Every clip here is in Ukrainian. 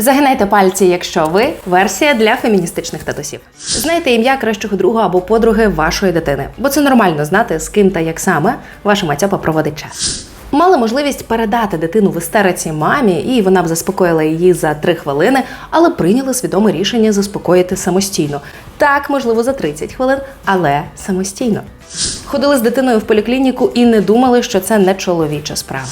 Загинайте пальці, якщо ви версія для феміністичних татусів. Знайте ім'я кращого друга або подруги вашої дитини, бо це нормально знати, з ким та як саме ваша матьопа проводить час. Мали можливість передати дитину в істериці мамі, і вона б заспокоїла її за три хвилини, але прийняли свідоме рішення заспокоїти самостійно. Так, можливо, за 30 хвилин, але самостійно. Ходили з дитиною в поліклініку і не думали, що це не чоловіча справа.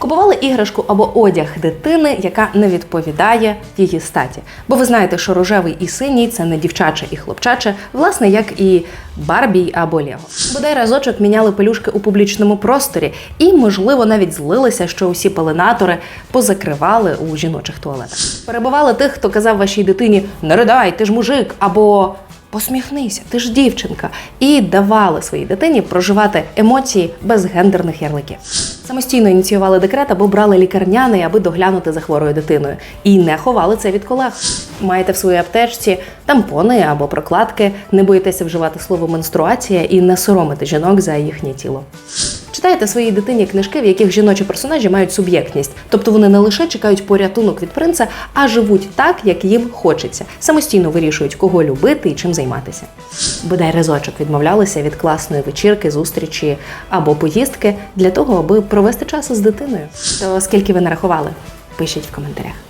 Купували іграшку або одяг дитини, яка не відповідає її статі. Бо ви знаєте, що рожевий і синій це не дівчаче і хлопчаче, власне, як і Барбі або Лего. Бодай разочок міняли пелюшки у публічному просторі, і, можливо, навіть злилися, що усі пеленатори позакривали у жіночих туалетах. Перебували тих, хто казав вашій дитині не ридай, ти ж мужик, або Посміхнися, ти ж дівчинка, і давали своїй дитині проживати емоції без гендерних ярликів. Самостійно ініціювали декрет або брали лікарняний, аби доглянути за хворою дитиною, і не ховали це від колег. Маєте в своїй аптечці тампони або прокладки, не боїтеся вживати слово менструація і не соромити жінок за їхнє тіло. Читаєте своїй дитині книжки, в яких жіночі персонажі мають суб'єктність, тобто вони не лише чекають порятунок від принца, а живуть так, як їм хочеться, самостійно вирішують, кого любити і чим займатися. Бодай разочок відмовлялися від класної вечірки, зустрічі або поїздки для того, аби провести час із дитиною. То скільки ви нарахували? Пишіть в коментарях.